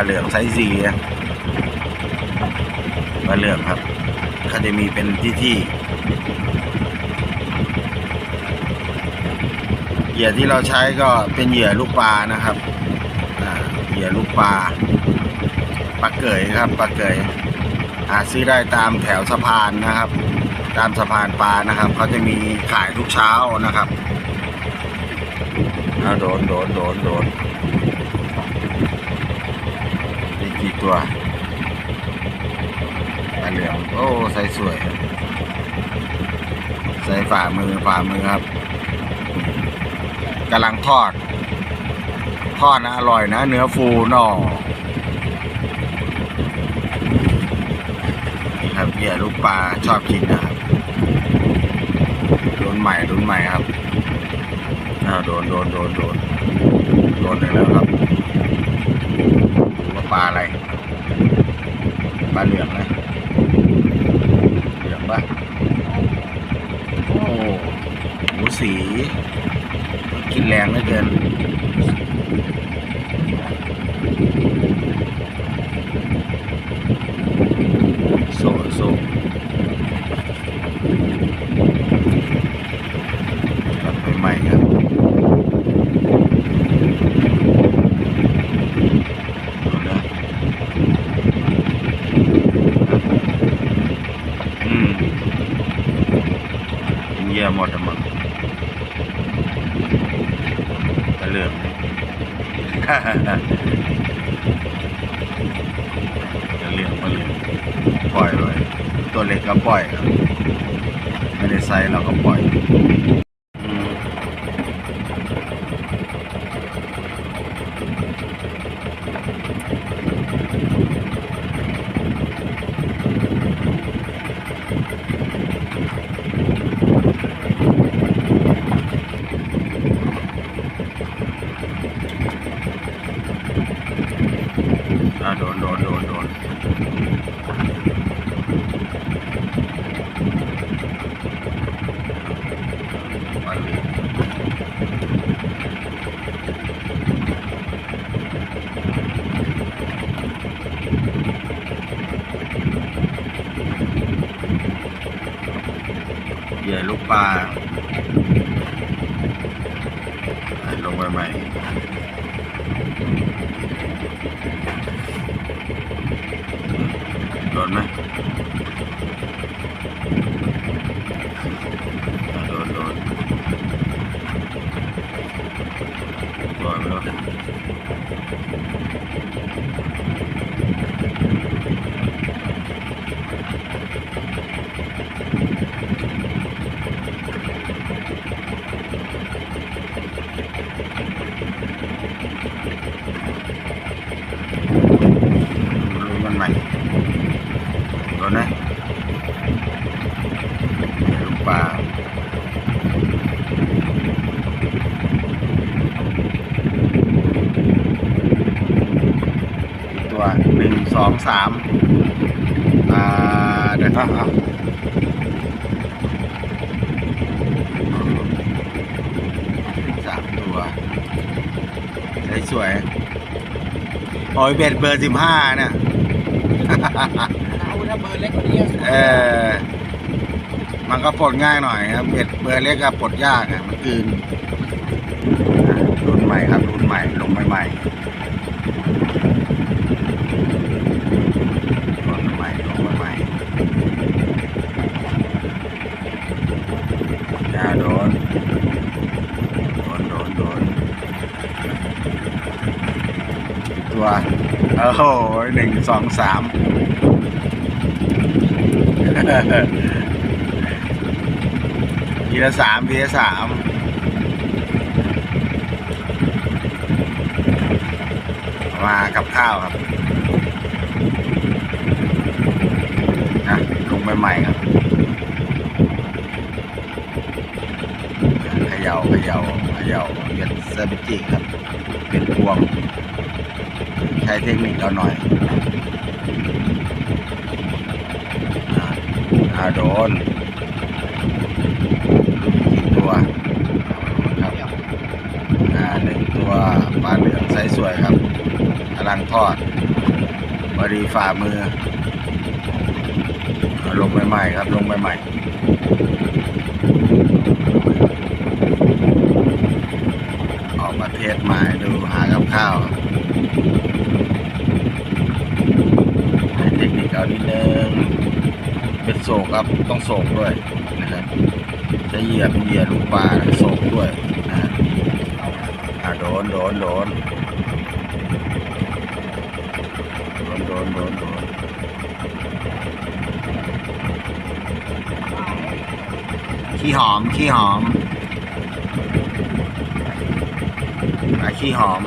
าเหลืองไซส์ซีอะปลาเหลืองครับเขาจะมีเป็นที่ที่เหยื่อที่เราใช้ก็เป็นเหยื่อลูกปลานะครับเหยื่อลูกปลาปลาเกยครับปลาเกยหาซื้อได้ตามแถวสะพานนะครับ ตามสะพานปลานะครับเขาจะมีขายทุกเช้านะครับเอาโดนโดนโดนโดนมี กี่ตัวปลาเหลืองโอ้ใส่สวย ใส่ฝ่ามือฝ่ามือครับกำลังทอด ทอดนะอร่อยนะ เนื้อฟูน่อนี่ครับเหยื่อลูกปลาชอบกินนะครับรุ่นใหม่รุ่นใหม่ครับโดนโดนโดนโดนโดนเลยแล้วครับ ปลาอะไรปลาเหลืองนะเหลืองปะโอ้หมูสี กินแรงเหลือเกิน โซ่โซ่ครับใหม่ๆครับเอานะอืม กี่ยหมดอะมั้งตะเหลืองตะเหลืองมาเลี้ยงปล่อยไว้ตัวเล็กก็ปล่อย ไม่ได้ใส่เราก็ปล่อย อ่าโดนโดนโดน โดนมาเลยเหยื่อลูกปลาอะลงไปใหม่ โดนไหมอะโดนโดนปล่อยไปแล้วรู้มันใหม่โดนไหมลูกปลาอีกตัวหนึ่งส องสามอ่าเดี๋ยวอะสามตัวได้สวยโอ้ยเบ็ดเบอร์สิบห้าเนี่ยเอาถ้าเบอร์เล็กกว่านี้เออมันก็ปลดง่ายหน่อยครับเบ็ดเบอร์เล็กก็ปลดยากอะมันกลืนอะรุ่นใหม่ครับ รุ่นใหม่ ลงใหม่ๆรุ่นใหม่ลงใหม่ๆอย่าโดน โดนโดนโดนกี่ตัวโอ้โหนึ่งสองสามทีละสามทีละสามมากับข้าวครับนะลงใหม่ๆครับเขย่าเขย่าเขย่าเป็นเซอร์บิจิครับ เป็นพวง ช้เทคนิคเอาหน่อยอ่าโดนกี่ตัวครับอ่าหนึ่งตัวปลาเหลืองไซส์สวยครับกำลังทอดพอดีฝ่ามือลงใหม่ๆครับลงใหม่ๆออกมาเทสใหม่ดูหากับข้าวเทคนิคเอานิดนึงเป็นโศกครับต้องโศกด้วยนะครับจะเหยียบเหยียบลูกปลาโศกด้วยนะฮะอะโดนโดนโดนโดนโดนโดนโดนขี้หอมขี้หอมอะขี้หอม